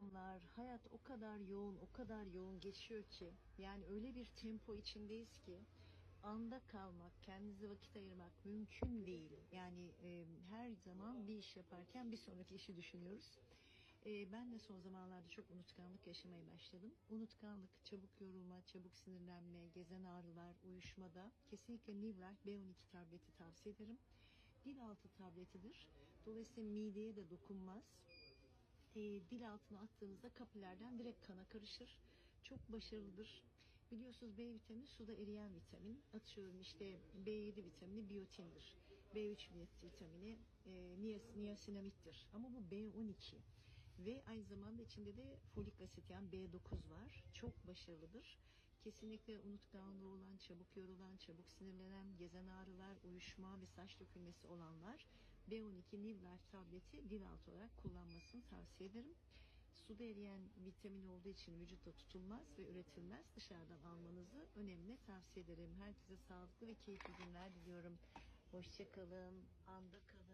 bayramlar, hayat o kadar yoğun, o kadar yoğun geçiyor ki yani öyle bir tempo içindeyiz ki anda kalmak, kendinize vakit ayırmak mümkün değil. Yani e, her zaman bir iş yaparken bir sonraki işi düşünüyoruz. E, ben de son zamanlarda çok unutkanlık yaşamaya başladım. Unutkanlık, çabuk yorulma, çabuk sinirlenme, gezen ağrılar, uyuşmada kesinlikle Nivral B12 tableti tavsiye ederim. Dil altı tabletidir. Dolayısıyla mideye de dokunmaz e, dil altına attığınızda kapillerden direkt kana karışır. Çok başarılıdır. Biliyorsunuz B vitamini suda eriyen vitamin. Atıyorum işte B7 vitamini biyotindir. B3 vitamini e, niyas, niasinamittir. Ama bu B12. Ve aynı zamanda içinde de folik asit yani B9 var. Çok başarılıdır. Kesinlikle unutkanlığı olan, çabuk yorulan, çabuk sinirlenen, gezen ağrılar, uyuşma ve saç dökülmesi olanlar B12 Nivlife tableti dil altı olarak kullanmasını tavsiye ederim. Suda eriyen vitamin olduğu için vücutta tutulmaz ve üretilmez. Dışarıdan almanızı önemli tavsiye ederim. Herkese sağlıklı ve keyifli günler diliyorum. Hoşçakalın. Anda kalın.